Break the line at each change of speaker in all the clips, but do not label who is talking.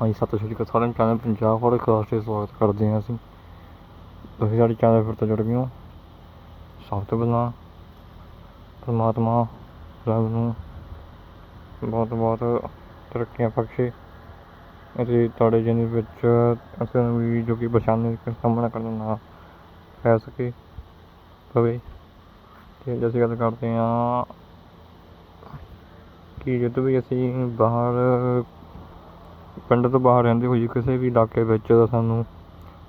ਹਾਂਜੀ, ਸਤਿ ਸ਼੍ਰੀ ਅਕਾਲ ਸਾਰਿਆਂ ਚੈਨਲ ਪੰਜਾਬ ਫੋਰ ਖਾਸ ਤੇ ਸਵਾਗਤ ਕਰਦੇ ਹਾਂ ਅਸੀਂ। ਤੁਸੀਂ ਸਾਡੇ ਚੈਨਲ ਫਿਰ ਤੋਂ ਜੁੜ ਗਏ ਹੋ। ਸਭ ਤੋਂ ਪਹਿਲਾਂ ਪਰਮਾਤਮਾ ਰੱਬ ਨੂੰ ਬਹੁਤ ਬਹੁਤ ਤਰੱਕੀਆਂ ਬਖਸ਼ੇ ਅਤੇ ਤੁਹਾਡੇ ਜੀਵਨ ਵਿੱਚ ਅਸਾਂ ਵੀ ਜੋ ਕਿ ਪਰੇਸ਼ਾਨੀ ਦਾ ਸਾਹਮਣਾ ਕਰਨਾ ਨਾ ਪੈ ਸਕੇ, ਪਵੇ। ਤੇ ਅੱਜ ਅਸੀਂ ਗੱਲ ਕਰਦੇ ਹਾਂ ਕਿ ਜਦੋਂ ਵੀ ਅਸੀਂ ਬਾਹਰ ਪਿੰਡ ਤੋਂ ਬਾਹਰ ਰਹਿੰਦੇ ਹੋਏ ਕਿਸੇ ਵੀ ਇਲਾਕੇ ਵਿੱਚ ਤਾਂ ਸਾਨੂੰ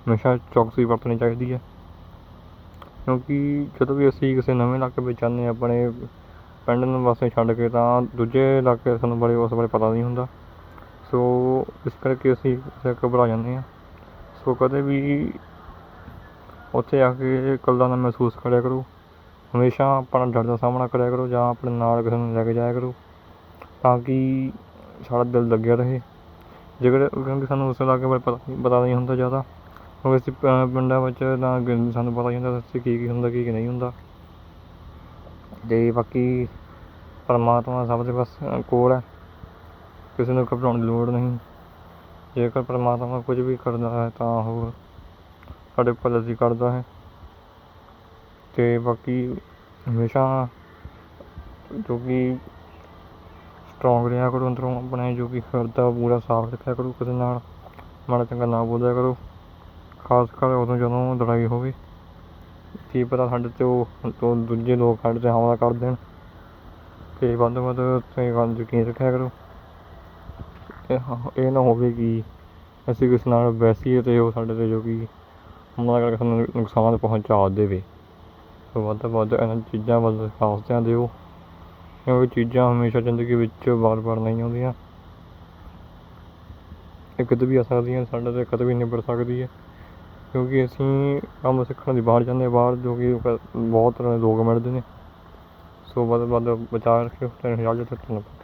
ਹਮੇਸ਼ਾ ਚੌਕਸੀ ਵਰਤਣੀ ਚਾਹੀਦੀ ਹੈ। ਕਿਉਂਕਿ ਜਦੋਂ ਵੀ ਅਸੀਂ ਕਿਸੇ ਨਵੇਂ ਇਲਾਕੇ ਵਿੱਚ ਜਾਂਦੇ ਹਾਂ, ਆਪਣੇ ਪਿੰਡ ਨੂੰ ਵਾਸਤੇ ਛੱਡ ਕੇ, ਤਾਂ ਦੂਜੇ ਇਲਾਕੇ ਸਾਨੂੰ ਬਾਰੇ, ਉਸ ਬਾਰੇ ਪਤਾ ਨਹੀਂ ਹੁੰਦਾ। ਸੋ ਇਸ ਕਰਕੇ ਅਸੀਂ ਘਬਰਾ ਜਾਂਦੇ ਹਾਂ। ਸੋ ਕਦੇ ਵੀ ਉੱਥੇ ਆ ਕੇ ਇਕੱਲਾ ਨਾ ਮਹਿਸੂਸ ਕਰਿਆ ਕਰੋ। ਹਮੇਸ਼ਾ ਆਪਣਾ ਡਰ ਦਾ ਸਾਹਮਣਾ ਕਰਿਆ ਕਰੋ ਜਾਂ ਆਪਣੇ ਨਾਲ ਕਿਸੇ ਨੂੰ ਲੈ ਕੇ ਜਾਇਆ ਕਰੋ। ਤਾਂ ਕਿ ਸਾਡਾ ਦਿਲ ਲੱਗਿਆ ਰਹੇ। ਜੇਕਰ ਕਿਉਂਕਿ ਸਾਨੂੰ ਉਸ ਇਲਾਕੇ ਬਾਰੇ ਪਤਾ ਪਤਾ ਨਹੀਂ ਹੁੰਦਾ ਜ਼ਿਆਦਾ। ਕਿਉਂਕਿ ਅਸੀਂ ਪਿੰਡਾਂ ਵਿੱਚ ਤਾਂ ਸਾਨੂੰ ਪਤਾ ਹੀ ਹੁੰਦਾ ਉੱਥੇ ਕੀ ਕੀ ਹੁੰਦਾ, ਕੀ ਕੀ ਨਹੀਂ ਹੁੰਦਾ। ਅਤੇ ਬਾਕੀ ਪਰਮਾਤਮਾ ਸਭ ਦੇ ਬਸ ਕੋਲ ਹੈ। ਕਿਸੇ ਨੂੰ ਘਬਰਾਉਣ ਦੀ ਲੋੜ ਨਹੀਂ। ਜੇਕਰ ਪਰਮਾਤਮਾ ਕੁਝ ਵੀ ਕਰਦਾ ਹੈ ਤਾਂ ਉਹ ਸਾਡੇ ਭਲੇ ਲਈ ਕਰਦਾ ਹੈ। ਅਤੇ ਬਾਕੀ ਹਮੇਸ਼ਾ ਜੋ ਕਿ ਸਟਰੋਂਗ ਰਿਹਾ ਕਰੋ, ਅੰਦਰੋਂ ਆਪਣੇ ਜੋ ਕਿ ਕਰਦਾ ਪੂਰਾ ਸਾਫ਼ ਰੱਖਿਆ ਕਰੋ ਕਿਸੇ ਨਾਲ। ਮਾੜਾ ਚੰਗਾ ਨਾ ਬੋਲਿਆ ਕਰੋ। ਖਾਸ ਕਰ ਉਦੋਂ ਜਦੋਂ ਲੜਾਈ ਹੋਵੇ। ਕੀ ਪਤਾ ਸਾਡੇ 'ਤੇ ਉਹ ਦੂਜੇ ਲੋਕ ਸਾਡੇ 'ਤੇ ਹਮਲਾ ਕਰ ਦੇਣ। ਅਤੇ ਵੱਧ ਤੋਂ ਵੱਧ ਤੁਸੀਂ ਗੱਲ ਯਕੀਨ ਰੱਖਿਆ ਕਰੋ। ਇਹ ਨਾ ਹੋਵੇ ਕਿ ਅਸੀਂ ਕਿਸੇ ਨਾਲ ਬੈਸੀਏ ਅਤੇ ਉਹ ਸਾਡੇ 'ਤੇ ਜੋ ਕਿ ਹਮਲਾ ਕਰਕੇ ਸਾਨੂੰ ਨੁਕਸਾਨ ਪਹੁੰਚਾ ਦੇਵੇ। ਸੋ ਵੱਧ ਤੋਂ ਵੱਧ ਇਹਨਾਂ ਚੀਜ਼ਾਂ ਵੱਲ ਖਾਸ ਧਿਆਨ ਦਿਓ। ਕਿਉਂਕਿ ਚੀਜ਼ਾਂ ਹਮੇਸ਼ਾ ਜ਼ਿੰਦਗੀ ਵਿੱਚ ਵਾਰ-ਵਾਰ ਨਹੀਂ ਆਉਂਦੀਆਂ। ਇਹ ਕਦੇ ਵੀ ਆ ਸਕਦੀਆਂ, ਸਾਡੇ 'ਤੇ ਕਦੇ ਵੀ ਨਿਬੜ ਸਕਦੀ ਹੈ ਕਿਉਂਕਿ ਅਸੀਂ ਕੰਮ ਸਿੱਖਣ ਲਈ ਬਾਹਰ ਜਾਂਦੇ ਬਾਹਰ ਜੋ ਕਿ ਬਹੁਤ ਤਰ੍ਹਾਂ ਦੇ ਲੋਕ ਮਿਲਦੇ ਨੇ। ਸੋ ਵੱਧ ਤੋਂ ਵੱਧ ਬਚਾਅ ਰੱਖਿਓ, ਤੇ ਇਜਾਜ਼ਤ ਧੰਨਵਾਦ